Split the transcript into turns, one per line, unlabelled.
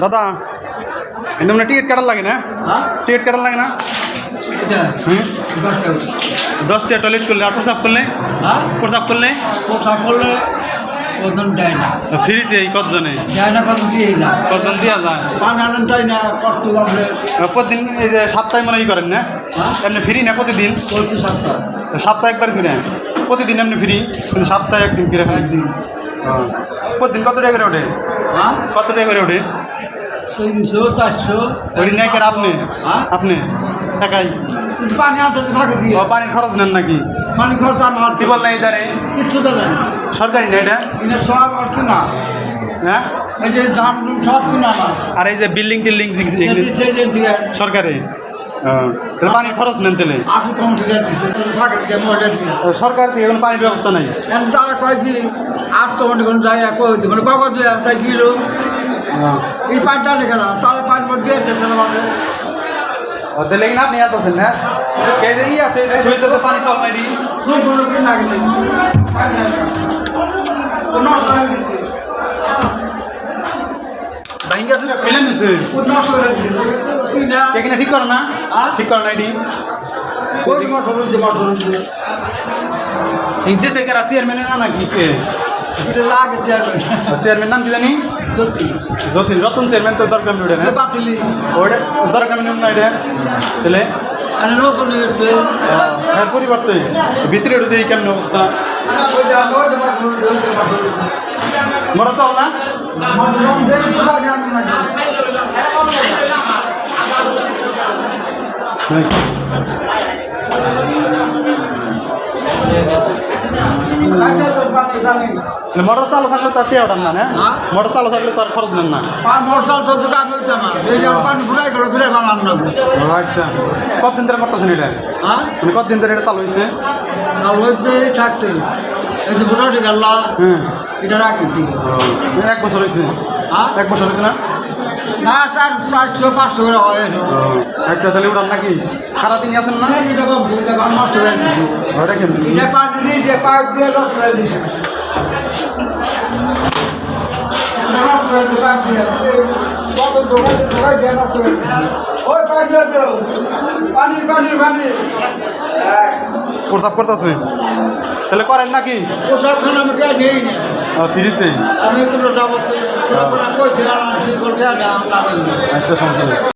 দাদা কিন্তু মানে টিকিট কাটার লাগে না?
হ্যাঁ?
টিকিট কাটার লাগে না?
দশ টাকা।
দশটা টয়লেট করলে আর প্রসাব করলে
হ্যাঁ?
প্রসাব করলে
প্রসাব করলে ওজন দেয় না।
ফ্রিতে কতজনে?
দেয় না দিয়ে না
কতজন দেওয়া যায়?
পান আনেন তাই না কষ্ট লাগলে
প্রতিদিন এই যে সপ্তাহে মনে হয় করেন না? এমনি ফ্রি না প্রতিদিন?
চলছে সপ্তাহ।
সপ্তাহে একবার ফিরে প্রতিদিন এমনি ফ্রি? কিন্তু সপ্তাহে একদিন ফিরে
একদিন।
প্রতিদিন কত টাকা করে ওঠে?
হ্যাঁ?
কত টাকা করে ওঠে
তিনশো চারশো।
ওই নায়কের আপনি?
হ্যাঁ?
আপনি? একাই
কিন্তু পানি আনতে ভাগে দিয়ে।
পানির খরচ নেন নাকি?
পানি খরচ আমার
টিবল নাই জানে
কিচ্ছু দেবে না।
সরকারি না এটা?
সব
হ্যাঁ?
এই যে সব কিনা।
আর এই যে বিল্ডিং টিল্ডিং সরকারি? তাহলে পানির খরচ নেন তাহলে। সরকার থেকে কোনো পানির ব্যবস্থা নাই?
এখন তারা কয় কি আর তো মনে করেন যাই কই দিই মানে বাবা যে তাই গিল এই পানটা লেখা না তারা পান দিয়ে
তাহলে কিনা আপনি এত আছেন না? কে যে ই আছে এই যে সুইচে তো পানি চল নাই। দি
খুব বড় কি লাগে নষ্ট হয়ে গেছে
ভাঙ্গা আছে ফেলে
না
কে কিনা ঠিক করো না?
হ্যাঁ?
ঠিক করো না এটি হিন্দি থেকে চেয়ারম্যানের না নাকি? কে? চেয়ারম্যান নাম কি জানি? যতীন। রতন চেয়ারম্যান তো দরকার ওটা দরকার নেই না এটা। তাহলে? হ্যাঁ পরিবর্তে ভিতরে দিয়ে কেমন অবস্থা? মরা চল না?
মোটর তো
চালু থাকলে তার টিয়া ওঠান না
হ্যাঁ?
মোটর চালু থাকলে তার খরচ নেন না।
তো আমার করে
আচ্ছা। কতদিন ধরে করতেছেন এটা?
হ্যাঁ?
মানে কতদিন ধরে এটা চালু হয়েছে?
আর হয়েছে থাকতে এই যে ঠিক
হ্যাঁ
এটা রাখি থেকে
এক বছর হয়েছে?
হ্যাঁ?
এক বছর হয়েছে না?
না চার চারশো পাঁচশো করে হয়।
আচ্ছা তাহলে উঠান নাকি? সারাদিনই আছেন না?
এটা হয়ে গেছে।
ওটা কেমন
এটা পানি দিয়েছে, পাইপ দিয়ে গেছে, পাইপ দিয়ে।
প্রস্তাব করতেছে তাহলে করেন নাকি
ওসব খানা আমি টেয়া নেই না।
ফ্রিতে
আমি তোমরা যাব তো, তোমরা কইছে, আর আমি ঠিক করে টেয়া নেই, আমি না নেই।
আচ্ছা নেই